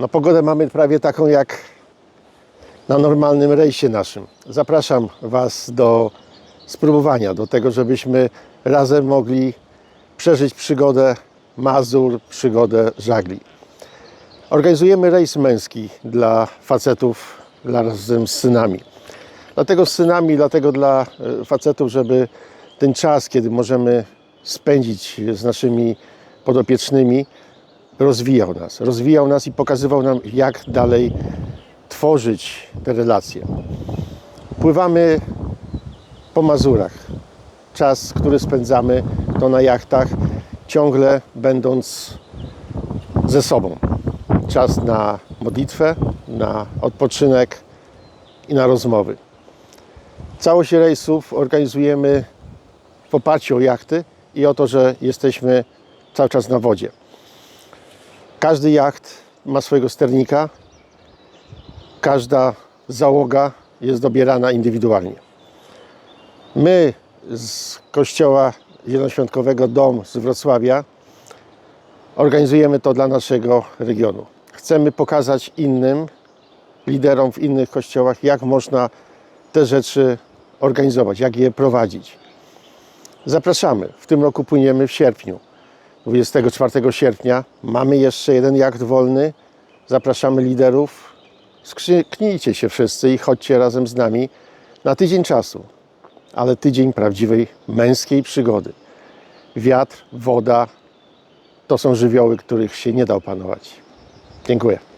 No pogodę mamy prawie taką jak na normalnym rejsie naszym. Zapraszam Was do spróbowania, do tego, żebyśmy razem mogli przeżyć przygodę Mazur, przygodę żagli. Organizujemy rejs męski dla facetów razem z synami. Dlatego z synami, dlatego dla e, facetów, żeby ten czas, kiedy możemy spędzić z naszymi podopiecznymi, rozwijał nas. Rozwijał nas i pokazywał nam, jak dalej tworzyć te relacje. Pływamy po Mazurach. Czas, który spędzamy, to na jachtach, ciągle będąc ze sobą. Czas na modlitwę, na odpoczynek i na rozmowy. Całość rejsów organizujemy w oparciu o jachty i o to, że jesteśmy cały czas na wodzie. Każdy jacht ma swojego sternika, każda załoga jest dobierana indywidualnie. My z Kościoła Zielonoświątkowego Dom z Wrocławia organizujemy to dla naszego regionu. Chcemy pokazać innym liderom w innych kościołach, jak można te rzeczy organizować, jak je prowadzić. Zapraszamy. W tym roku płyniemy w sierpniu. 24 sierpnia mamy jeszcze jeden jacht wolny. Zapraszamy liderów. Skrzyknijcie się wszyscy i chodźcie razem z nami na tydzień czasu, ale tydzień prawdziwej męskiej przygody. Wiatr, woda to są żywioły, których się nie da opanować. Dziękuję.